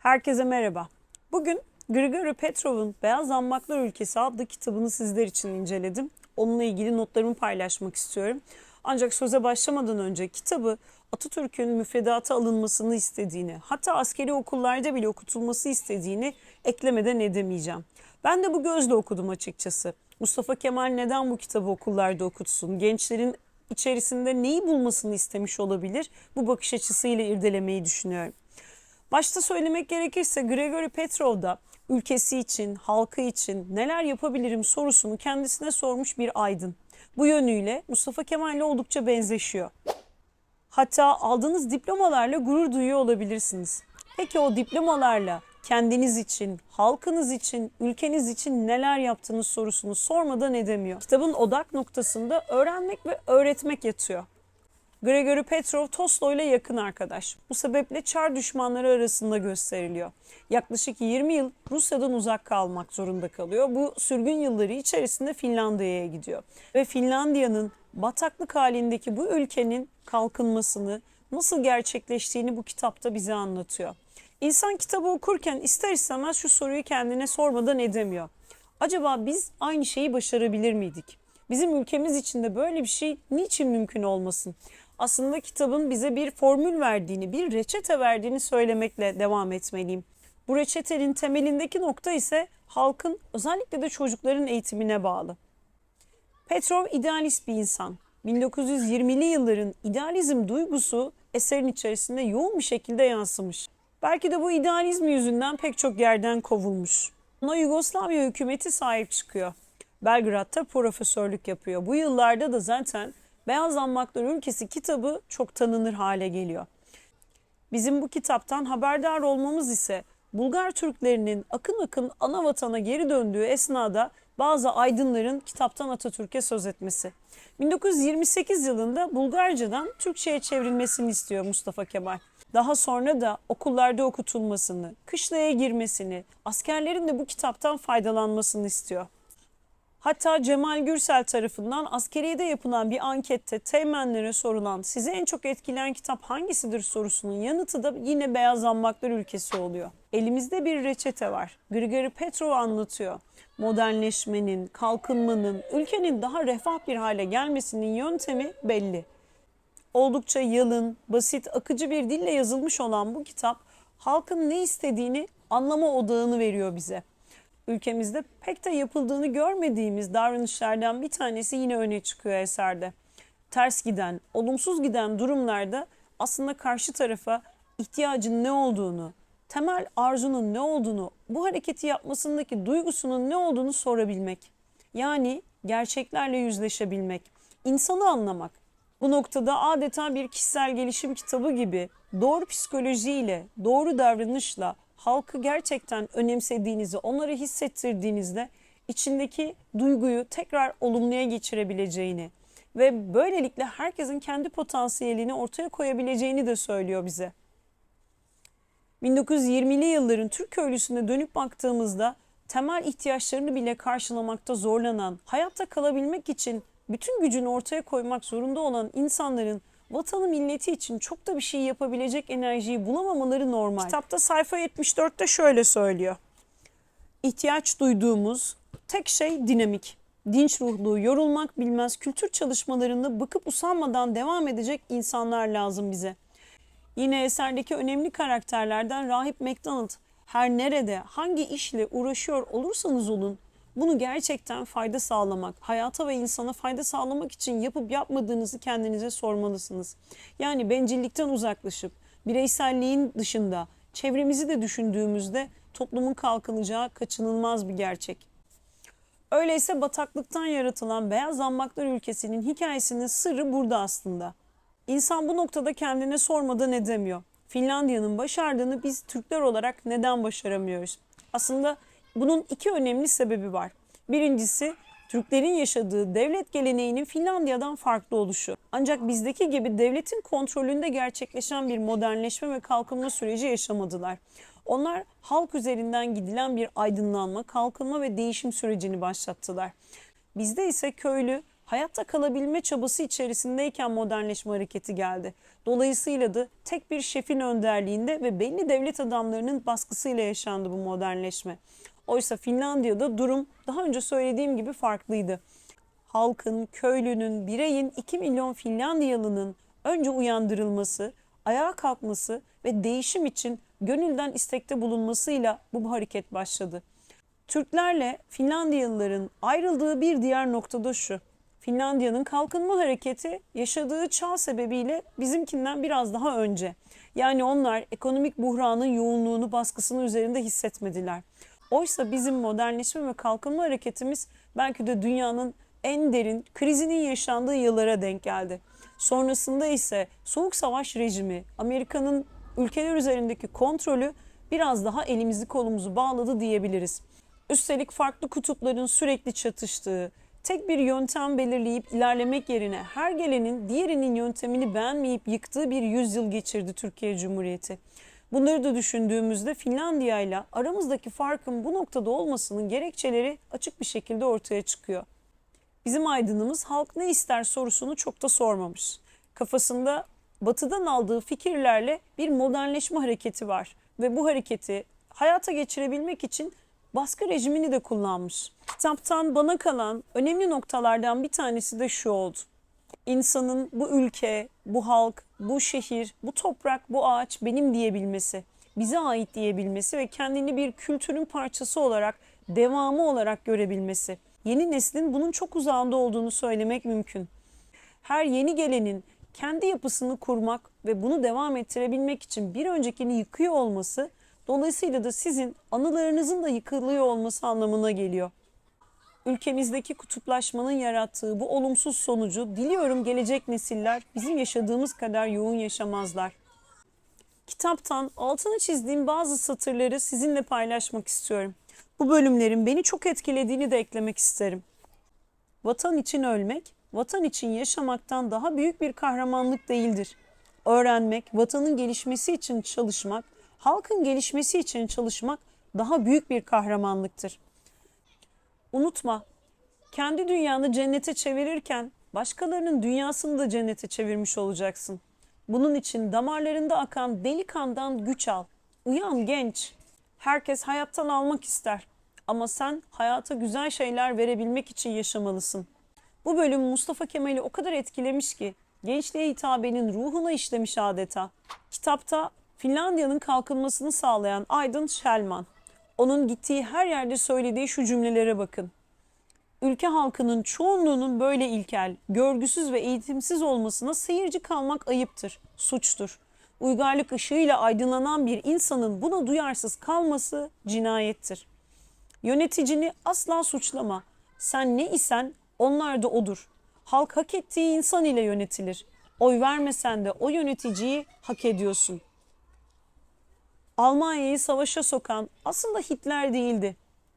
Herkese merhaba. Bugün Grigori Petrov'un Beyaz Zambaklar Ülkesi adlı kitabını sizler için inceledim. Onunla ilgili notlarımı paylaşmak istiyorum. Ancak söze başlamadan önce kitabı Atatürk'ün müfredata alınmasını istediğini, hatta askeri okullarda bile okutulması istediğini eklemeden edemeyeceğim. Ben de bu gözle okudum açıkçası. Mustafa Kemal neden bu kitabı okullarda okutsun? Gençlerin içerisinde neyi bulmasını istemiş olabilir? Bu bakış açısıyla irdelemeyi düşünüyorum. Başta söylemek gerekirse Gregory Petrov da ülkesi için, halkı için neler yapabilirim sorusunu kendisine sormuş bir aydın. Bu yönüyle Mustafa Kemal'le oldukça benzeşiyor. Hatta aldığınız diplomalarla gurur duyuyor olabilirsiniz. Peki o diplomalarla kendiniz için, halkınız için, ülkeniz için neler yaptığınız sorusunu sormadan edemiyor. Kitabın odak noktasında öğrenmek ve öğretmek yatıyor. Gregory Petrov Tolstoy ile yakın arkadaş. Bu sebeple Çar düşmanları arasında gösteriliyor. Yaklaşık 20 yıl Rusya'dan uzak kalmak zorunda kalıyor. Bu sürgün yılları içerisinde Finlandiya'ya gidiyor. Ve Finlandiya'nın bataklık halindeki bu ülkenin kalkınmasını nasıl gerçekleştiğini bu kitapta bize anlatıyor. İnsan kitabı okurken ister istemez şu soruyu kendine sormadan edemiyor. Acaba biz aynı şeyi başarabilir miydik? Bizim ülkemiz için de böyle bir şey niçin mümkün olmasın? Aslında kitabın bize bir formül verdiğini, bir reçete verdiğini söylemekle devam etmeliyim. Bu reçetenin temelindeki nokta ise halkın özellikle de çocukların eğitimine bağlı. Petrov idealist bir insan. 1920'li yılların idealizm duygusu eserin içerisinde yoğun bir şekilde yansımış. Belki de bu idealizm yüzünden pek çok yerden kovulmuş. Ona Yugoslavya hükümeti sahip çıkıyor. Belgrad'da profesörlük yapıyor. Bu yıllarda da zaten Beyaz Zambaklar Ülkesi kitabı çok tanınır hale geliyor. Bizim bu kitaptan haberdar olmamız ise Bulgar Türklerinin akın akın ana vatana geri döndüğü esnada bazı aydınların kitaptan Atatürk'e söz etmesi. 1928 yılında Bulgarcadan Türkçe'ye çevrilmesini istiyor Mustafa Kemal. Daha sonra da okullarda okutulmasını, kışlaya girmesini, askerlerin de bu kitaptan faydalanmasını istiyor. Hatta Cemal Gürsel tarafından askeriyede yapılan bir ankette teğmenlere sorulan sizi en çok etkileyen kitap hangisidir sorusunun yanıtı da yine Beyaz Zambaklar ülkesi oluyor. Elimizde bir reçete var. Grigori Petrov anlatıyor. Modernleşmenin, kalkınmanın, ülkenin daha refah bir hale gelmesinin yöntemi belli. Oldukça yalın, basit, akıcı bir dille yazılmış olan bu kitap halkın ne istediğini anlama odağını veriyor bize ülkemizde pek de yapıldığını görmediğimiz davranışlardan bir tanesi yine öne çıkıyor eserde. Ters giden, olumsuz giden durumlarda aslında karşı tarafa ihtiyacın ne olduğunu, temel arzunun ne olduğunu, bu hareketi yapmasındaki duygusunun ne olduğunu sorabilmek. Yani gerçeklerle yüzleşebilmek, insanı anlamak. Bu noktada adeta bir kişisel gelişim kitabı gibi doğru psikolojiyle, doğru davranışla, halkı gerçekten önemsediğinizi, onları hissettirdiğinizde içindeki duyguyu tekrar olumluya geçirebileceğini ve böylelikle herkesin kendi potansiyelini ortaya koyabileceğini de söylüyor bize. 1920'li yılların Türk köylüsüne dönüp baktığımızda temel ihtiyaçlarını bile karşılamakta zorlanan, hayatta kalabilmek için bütün gücünü ortaya koymak zorunda olan insanların vatanı milleti için çok da bir şey yapabilecek enerjiyi bulamamaları normal. Kitapta sayfa 74'te şöyle söylüyor. İhtiyaç duyduğumuz tek şey dinamik. Dinç ruhlu, yorulmak bilmez kültür çalışmalarında bıkıp usanmadan devam edecek insanlar lazım bize. Yine eserdeki önemli karakterlerden Rahip MacDonald her nerede, hangi işle uğraşıyor olursanız olun bunu gerçekten fayda sağlamak, hayata ve insana fayda sağlamak için yapıp yapmadığınızı kendinize sormalısınız. Yani bencillikten uzaklaşıp bireyselliğin dışında çevremizi de düşündüğümüzde toplumun kalkınacağı kaçınılmaz bir gerçek. Öyleyse bataklıktan yaratılan beyaz zambaklar ülkesinin hikayesinin sırrı burada aslında. İnsan bu noktada kendine sormadan edemiyor. Finlandiya'nın başardığını biz Türkler olarak neden başaramıyoruz? Aslında bunun iki önemli sebebi var. Birincisi Türklerin yaşadığı devlet geleneğinin Finlandiya'dan farklı oluşu. Ancak bizdeki gibi devletin kontrolünde gerçekleşen bir modernleşme ve kalkınma süreci yaşamadılar. Onlar halk üzerinden gidilen bir aydınlanma, kalkınma ve değişim sürecini başlattılar. Bizde ise köylü hayatta kalabilme çabası içerisindeyken modernleşme hareketi geldi. Dolayısıyla da tek bir şefin önderliğinde ve belli devlet adamlarının baskısıyla yaşandı bu modernleşme. Oysa Finlandiya'da durum daha önce söylediğim gibi farklıydı. Halkın, köylünün, bireyin 2 milyon Finlandiyalı'nın önce uyandırılması, ayağa kalkması ve değişim için gönülden istekte bulunmasıyla bu hareket başladı. Türklerle Finlandiyalıların ayrıldığı bir diğer noktada şu. Finlandiya'nın kalkınma hareketi yaşadığı çağ sebebiyle bizimkinden biraz daha önce. Yani onlar ekonomik buhranın yoğunluğunu baskısını üzerinde hissetmediler. Oysa bizim modernleşme ve kalkınma hareketimiz belki de dünyanın en derin krizinin yaşandığı yıllara denk geldi. Sonrasında ise Soğuk Savaş rejimi, Amerika'nın ülkeler üzerindeki kontrolü biraz daha elimizi kolumuzu bağladı diyebiliriz. Üstelik farklı kutupların sürekli çatıştığı, tek bir yöntem belirleyip ilerlemek yerine her gelenin diğerinin yöntemini beğenmeyip yıktığı bir yüzyıl geçirdi Türkiye Cumhuriyeti. Bunları da düşündüğümüzde Finlandiya ile aramızdaki farkın bu noktada olmasının gerekçeleri açık bir şekilde ortaya çıkıyor. Bizim aydınımız halk ne ister sorusunu çok da sormamış. Kafasında batıdan aldığı fikirlerle bir modernleşme hareketi var ve bu hareketi hayata geçirebilmek için baskı rejimini de kullanmış. Kitaptan bana kalan önemli noktalardan bir tanesi de şu oldu. İnsanın bu ülke, bu halk, bu şehir, bu toprak, bu ağaç benim diyebilmesi, bize ait diyebilmesi ve kendini bir kültürün parçası olarak, devamı olarak görebilmesi. Yeni neslin bunun çok uzağında olduğunu söylemek mümkün. Her yeni gelenin kendi yapısını kurmak ve bunu devam ettirebilmek için bir öncekini yıkıyor olması dolayısıyla da sizin anılarınızın da yıkılıyor olması anlamına geliyor. Ülkemizdeki kutuplaşmanın yarattığı bu olumsuz sonucu diliyorum gelecek nesiller bizim yaşadığımız kadar yoğun yaşamazlar. Kitaptan altını çizdiğim bazı satırları sizinle paylaşmak istiyorum. Bu bölümlerin beni çok etkilediğini de eklemek isterim. Vatan için ölmek, vatan için yaşamaktan daha büyük bir kahramanlık değildir. Öğrenmek, vatanın gelişmesi için çalışmak, halkın gelişmesi için çalışmak daha büyük bir kahramanlıktır. Unutma, kendi dünyanı cennete çevirirken başkalarının dünyasını da cennete çevirmiş olacaksın. Bunun için damarlarında akan deli kandan güç al. Uyan genç. Herkes hayattan almak ister. Ama sen hayata güzel şeyler verebilmek için yaşamalısın. Bu bölüm Mustafa Kemal'i o kadar etkilemiş ki gençliğe hitabenin ruhuna işlemiş adeta. Kitapta Finlandiya'nın kalkınmasını sağlayan Aydın Şelman. Onun gittiği her yerde söylediği şu cümlelere bakın. Ülke halkının çoğunluğunun böyle ilkel, görgüsüz ve eğitimsiz olmasına seyirci kalmak ayıptır, suçtur. Uygarlık ışığıyla aydınlanan bir insanın buna duyarsız kalması cinayettir. Yöneticini asla suçlama. Sen ne isen onlar da odur. Halk hak ettiği insan ile yönetilir. Oy vermesen de o yöneticiyi hak ediyorsun. Almanya'yı savaşa sokan aslında Hitler değildi.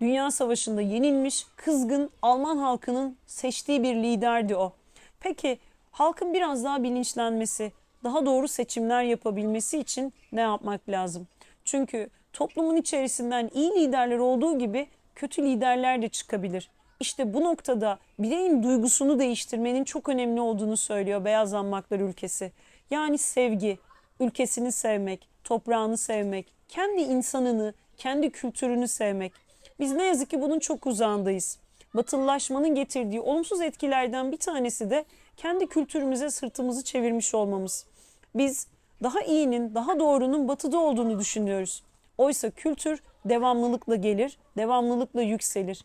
Dünya Savaşı'nda yenilmiş, kızgın Alman halkının seçtiği bir liderdi o. Peki halkın biraz daha bilinçlenmesi, daha doğru seçimler yapabilmesi için ne yapmak lazım? Çünkü toplumun içerisinden iyi liderler olduğu gibi kötü liderler de çıkabilir. İşte bu noktada bireyin duygusunu değiştirmenin çok önemli olduğunu söylüyor Beyazlanmaklar ülkesi. Yani sevgi, ülkesini sevmek, toprağını sevmek, kendi insanını, kendi kültürünü sevmek. Biz ne yazık ki bunun çok uzağındayız. Batılılaşmanın getirdiği olumsuz etkilerden bir tanesi de kendi kültürümüze sırtımızı çevirmiş olmamız. Biz daha iyinin, daha doğrunun batıda olduğunu düşünüyoruz. Oysa kültür devamlılıkla gelir, devamlılıkla yükselir.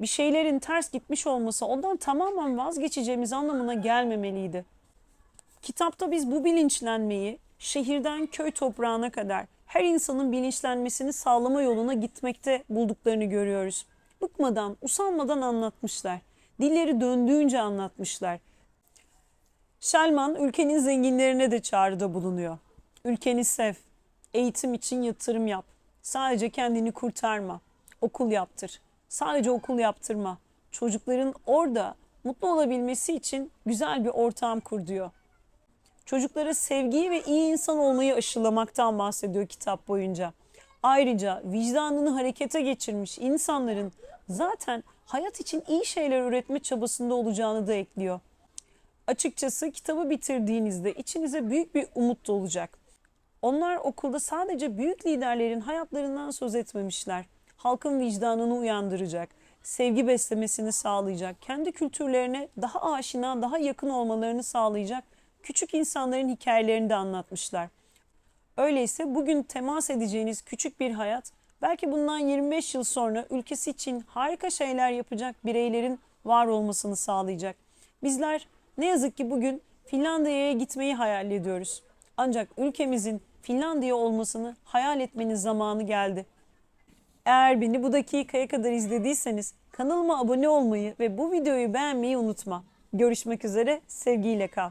Bir şeylerin ters gitmiş olması ondan tamamen vazgeçeceğimiz anlamına gelmemeliydi. Kitapta biz bu bilinçlenmeyi şehirden köy toprağına kadar her insanın bilinçlenmesini sağlama yoluna gitmekte bulduklarını görüyoruz. Bıkmadan, usanmadan anlatmışlar. Dilleri döndüğünce anlatmışlar. Şelman ülkenin zenginlerine de çağrıda bulunuyor. Ülkeni sev, eğitim için yatırım yap. Sadece kendini kurtarma. Okul yaptır. Sadece okul yaptırma. Çocukların orada mutlu olabilmesi için güzel bir ortam kur diyor. Çocuklara sevgiyi ve iyi insan olmayı aşılamaktan bahsediyor kitap boyunca. Ayrıca vicdanını harekete geçirmiş insanların zaten hayat için iyi şeyler üretme çabasında olacağını da ekliyor. Açıkçası kitabı bitirdiğinizde içinize büyük bir umut da olacak. Onlar okulda sadece büyük liderlerin hayatlarından söz etmemişler. Halkın vicdanını uyandıracak, sevgi beslemesini sağlayacak, kendi kültürlerine daha aşina, daha yakın olmalarını sağlayacak küçük insanların hikayelerini de anlatmışlar. Öyleyse bugün temas edeceğiniz küçük bir hayat belki bundan 25 yıl sonra ülkesi için harika şeyler yapacak bireylerin var olmasını sağlayacak. Bizler ne yazık ki bugün Finlandiya'ya gitmeyi hayal ediyoruz. Ancak ülkemizin Finlandiya olmasını hayal etmenin zamanı geldi. Eğer beni bu dakikaya kadar izlediyseniz kanalıma abone olmayı ve bu videoyu beğenmeyi unutma. Görüşmek üzere, sevgiyle kal.